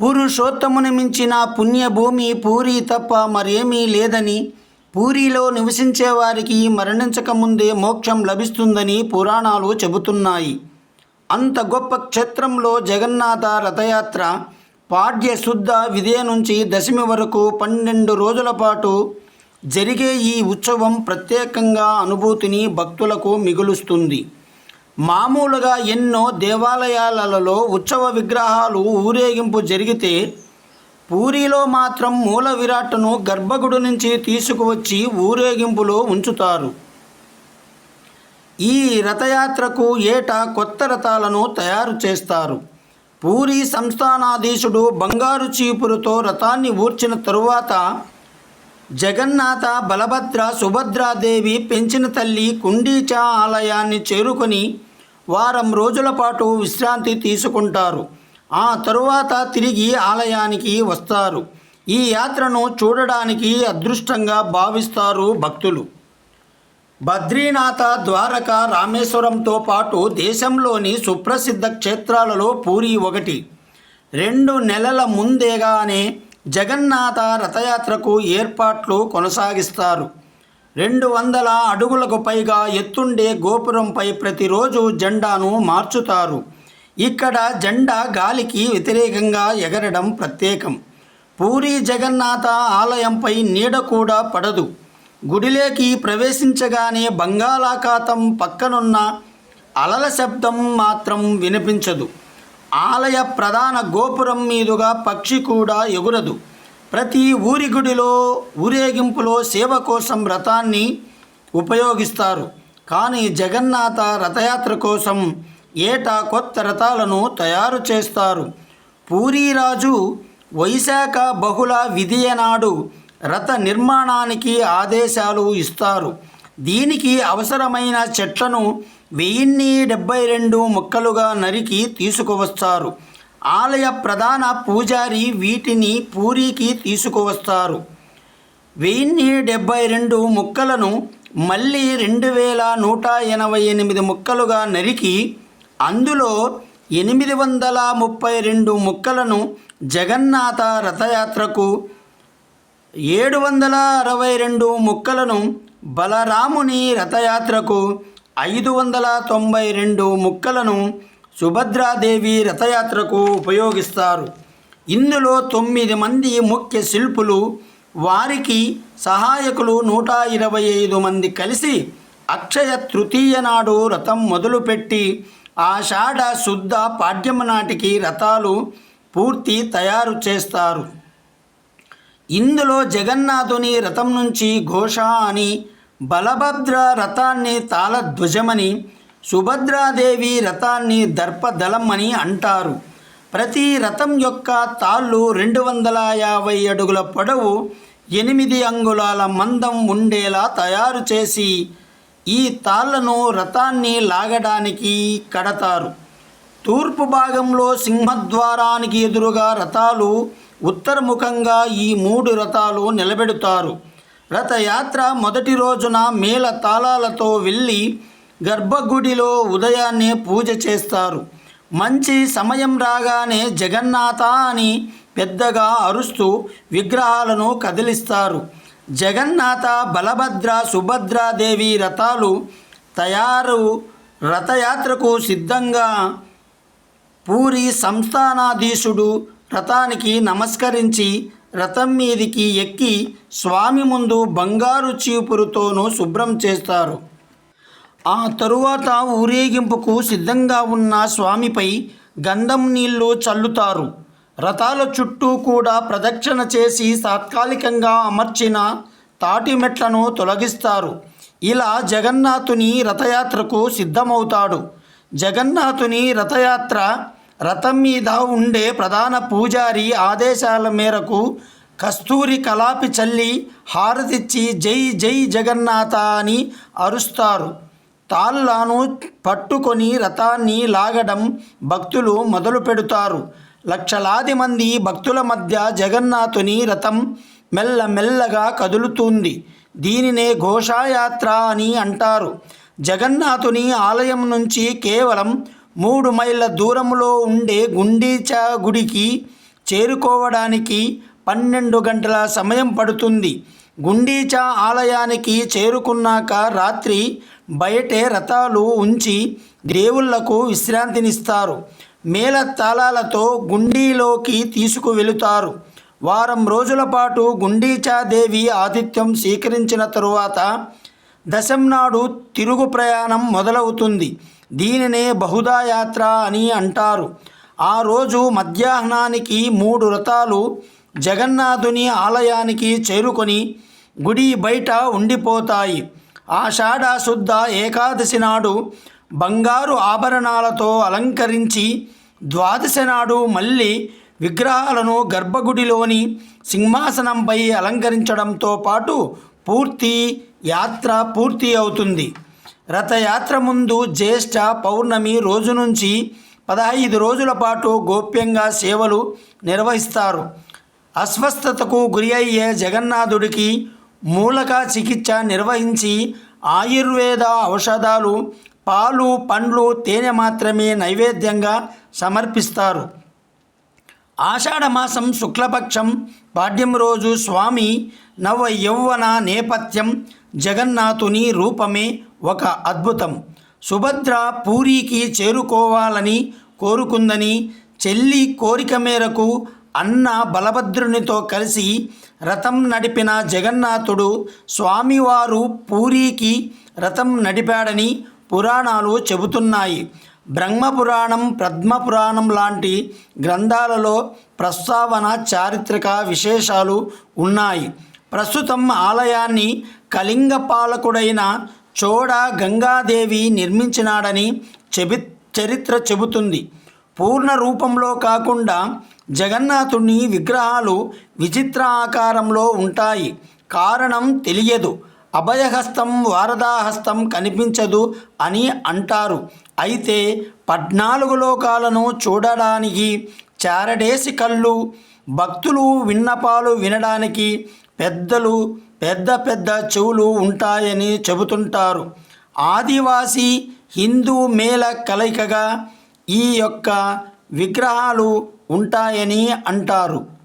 పురుషోత్తముని మించిన పుణ్యభూమి పూరి తప్ప మరేమీ లేదని పూరిలో నివసించే వారికి మరణించకముందే మోక్షం లభిస్తుందని పురాణాలు చెబుతున్నాయి. అంత గొప్ప క్షేత్రంలో జగన్నాథ రథయాత్ర పాడ్య శుద్ధ విదే నుంచి దశమి వరకు పన్నెండు రోజుల పాటు జరిగే ఈ ఉత్సవం ప్రత్యేకంగా అనుభూతిని భక్తులకు మిగులుస్తుంది. మామూలుగా ఎన్నో దేవాలయాలలో ఉత్సవ విగ్రహాలు ఊరేగింపు జరిగితే పూరిలో మాత్రం మూల విరాట్ను గర్భగుడి నుంచి తీసుకువచ్చి ఊరేగింపులో ఉంచుతారు. ఈ రథయాత్రకు ఏటా కొత్త రథాలను తయారు చేస్తారు. పూరి సంస్థానాధీశుడు బంగారు చీపురుతో రథాన్ని ఊర్చిన తరువాత జగన్నాథ బలభద్ర సుభద్రాదేవి పెంచిన తల్లి కుండీచా ఆలయాన్ని చేరుకొని వారం రోజుల పాటు విశ్రాంతి తీసుకుంటారు. ఆ తరువాత తిరిగి ఆలయానికి వస్తారు. ఈ యాత్రను చూడడానికి అదృష్టంగా భావిస్తారు భక్తులు. బద్రీనాథ ద్వారక రామేశ్వరంతో పాటు దేశంలోని సుప్రసిద్ధ క్షేత్రాలలో పూరి ఒకటి. రెండు నెలల ముందేగానే జగన్నాథ రథయాత్రకు ఏర్పాట్లు కొనసాగిస్తారు. రెండు వందల అడుగులకు పైగా ఎత్తుండే గోపురంపై ప్రతిరోజు జెండాను మార్చుతారు. ఇక్కడ జెండా గాలికి వ్యతిరేకంగా ఎగరడం ప్రత్యేకం. పూరి జగన్నాథ ఆలయంపై నీడ కూడా పడదు. గుడిలోకి ప్రవేశించగానే బంగాళాఖాతం పక్కనున్న అలల శబ్దం మాత్రం వినిపించదు. ఆలయ ప్రధాన గోపురం మీదుగా పక్షి కూడా ఎగురదు. ప్రతి ఊరి గుడిలో ఊరేగింపులో సేవ కోసం రథాన్ని ఉపయోగిస్తారు. కానీ జగన్నాథ రథయాత్ర కోసం ఏటా కొత్త రథాలను తయారు చేస్తారు. పూరీరాజు వైశాఖ బహుళ విధియనాడు రథ నిర్మాణానికి ఆదేశాలు ఇస్తారు. దీనికి అవసరమైన చెట్లను వెయ్యిన్ని డెబ్బై రెండు ముక్కలుగా నరికి తీసుకువస్తారు. ఆలయ ప్రధాన పూజారి వీటిని పూరికి తీసుకువస్తారు. వెయ్యిన్ని డెబ్బై రెండు ముక్కలను మళ్ళీ రెండు వేల నూట ఎనభై ఎనిమిది ముక్కలుగా నరికి అందులో ఎనిమిది వందల ముప్పై రెండు ముక్కలను జగన్నాథ రథయాత్రకు ఏడు వందల అరవై రెండు ముక్కలను బలరాముని రథయాత్రకు ఐదు వందల తొంభై రెండు ముక్కలను సుభద్రాదేవి రథయాత్రకు ఉపయోగిస్తారు. ఇందులో తొమ్మిది మంది ముఖ్య శిల్పులు వారికి సహాయకులు నూట ఇరవై ఐదు మంది కలిసి అక్షయ తృతీయ నాడు రథం మొదలుపెట్టి ఆషాఢ శుద్ధ పాడ్యమ నాటికి రథాలు పూర్తి తయారు చేస్తారు. ఇందులో జగన్నాథుని రథం నుంచి ఘోష అని బలభద్ర రథాన్ని తాళధ్వజమని సుభద్రాదేవి రథాన్ని దర్పదళం అని అంటారు. ప్రతి రథం యొక్క తాళ్ళు రెండు వందల యాభై అడుగుల పొడవు ఎనిమిది అంగుళాల మందం ఉండేలా తయారు చేసి ఈ తాళ్ళను రథాన్ని లాగడానికి కడతారు. తూర్పు భాగంలో సింహద్వారానికి ఎదురుగా రథాలు ఉత్తరముఖంగా ఈ మూడు రథాలు నిలబెడతారు. రథయాత్ర మొదటి రోజున మేళ తాళాలతో వెళ్ళి గర్భగుడిలో ఉదయాన్నే పూజ చేస్తారు. మంచి సమయం రాగానే జగన్నాథ అని పెద్దగా అరుస్తూ విగ్రహాలను కదిలిస్తారు. జగన్నాథ బలభద్ర సుభద్రాదేవి రథాలు తయారు రథయాత్రకు సిద్ధంగా పూరి సంస్థానాధీశుడు రథానికి నమస్కరించి రథం మీదికి ఎక్కి స్వామి ముందు బంగారు చీపురుతోనూ శుభ్రం చేస్తారు. ఆ తరువాత ఊరేగింపుకు సిద్ధంగా ఉన్న స్వామిపై గంధం నీళ్ళు చల్లుతారు. రథాల చుట్టూ కూడా ప్రదక్షిణ చేసి తాత్కాలికంగా అమర్చిన తాటి మెట్లను తొలగిస్తారు. ఇలా జగన్నాథుని రథయాత్రకు సిద్ధమవుతాడు. జగన్నాథుని రథయాత్ర రథం మీద ఉండే ప్రధాన పూజారి ఆదేశాల మేరకు కస్తూరి కలాపి చల్లి హారతిచ్చి జై జై జగన్నాథ అని అరుస్తారు. తాళ్ళను పట్టుకొని రథాన్ని లాగడం భక్తులు మొదలు పెడతారు. లక్షలాది మంది భక్తుల మధ్య జగన్నాథుని రథం మెల్లమెల్లగా కదులుతుంది. దీనినే ఘోషాయాత్ర అని అంటారు. జగన్నాథుని ఆలయం నుంచి కేవలం మూడు మైళ్ళ దూరంలో ఉండే గుండీచా గుడికి చేరుకోవడానికి పన్నెండు గంటల సమయం పడుతుంది. గుండీచా ఆలయానికి చేరుకున్నాక రాత్రి బయటే రథాలు ఉంచి దేవుళ్ళకు విశ్రాంతినిస్తారు. మేళ తాళాలతో గుండీలోకి తీసుకువెళుతారు. వారం రోజుల పాటు గుండీచాదేవి ఆతిథ్యం స్వీకరించిన తరువాత దశం నాడు తిరుగు ప్రయాణం మొదలవుతుంది. దీనినే బహుదా యాత్ర అని అంటారు. ఆ రోజు మధ్యాహ్నానికి మూడు రథాలు జగన్నాథుని ఆలయానికి చేరుకొని గుడి బయట ఉండిపోతాయి. ఆషాఢ శుద్ధ ఏకాదశి నాడు బంగారు ఆభరణాలతో అలంకరించి ద్వాదశి నాడు మళ్ళీ విగ్రహాలను గర్భగుడిలోని సింహాసనంపై అలంకరించడంతో పాటు పూర్తి యాత్ర పూర్తి అవుతుంది. రథయాత్ర ముందు జ్యేష్ఠ పౌర్ణమి రోజు నుంచి పదహైదు రోజుల పాటు గోప్యంగా సేవలు నిర్వహిస్తారు. అస్వస్థతకు గురి అయ్యే జగన్నాథుడికి మూలక చికిత్స నిర్వహించి ఆయుర్వేద ఔషధాలు పాలు పండ్లు తేనె మాత్రమే నైవేద్యంగా సమర్పిస్తారు. ఆషాఢమాసం శుక్లపక్షం పాడ్యం రోజు స్వామి నవ యౌవన నేపథ్యం జగన్నాథుని రూపమే ఒక అద్భుతం. సుభద్ర పూరికి చేరుకోవాలని కోరుకుందని చెల్లి కోరిక మేరకు అన్న బలభద్రునితో కలిసి రథం నడిపిన జగన్నాథుడు స్వామివారు పూరికి రథం నడిపాడని పురాణాలు చెబుతున్నాయి. బ్రహ్మపురాణం పద్మపురాణం లాంటి గ్రంథాలలో ప్రస్తావన చారిత్రక విశేషాలు ఉన్నాయి. ప్రస్తుతం ఆలయాన్ని కళింగ పాలకుడైన చోడ గంగాదేవి నిర్మించినాడని చెబి చరిత్ర చెబుతుంది. పూర్ణ రూపంలో కాకుండా జగన్నాథుని విగ్రహాలు విచిత్ర ఆకారంలో ఉంటాయి. కారణం తెలియదు. అభయహస్తం వారదాహస్తం కనిపించదు అని అంటారు. అయితే పద్నాలుగు లోకాలను చూడడానికి చారడేసి కళ్ళు భక్తులు విన్నపాలు వినడానికి పెద్దలు పెద్ద పెద్ద చెవులు ఉంటాయని చెబుతుంటారు. ఆదివాసీ హిందూ మేళ కలయికగా ఈ యొక్క విగ్రహాలు ఉంటాయని అంటారు.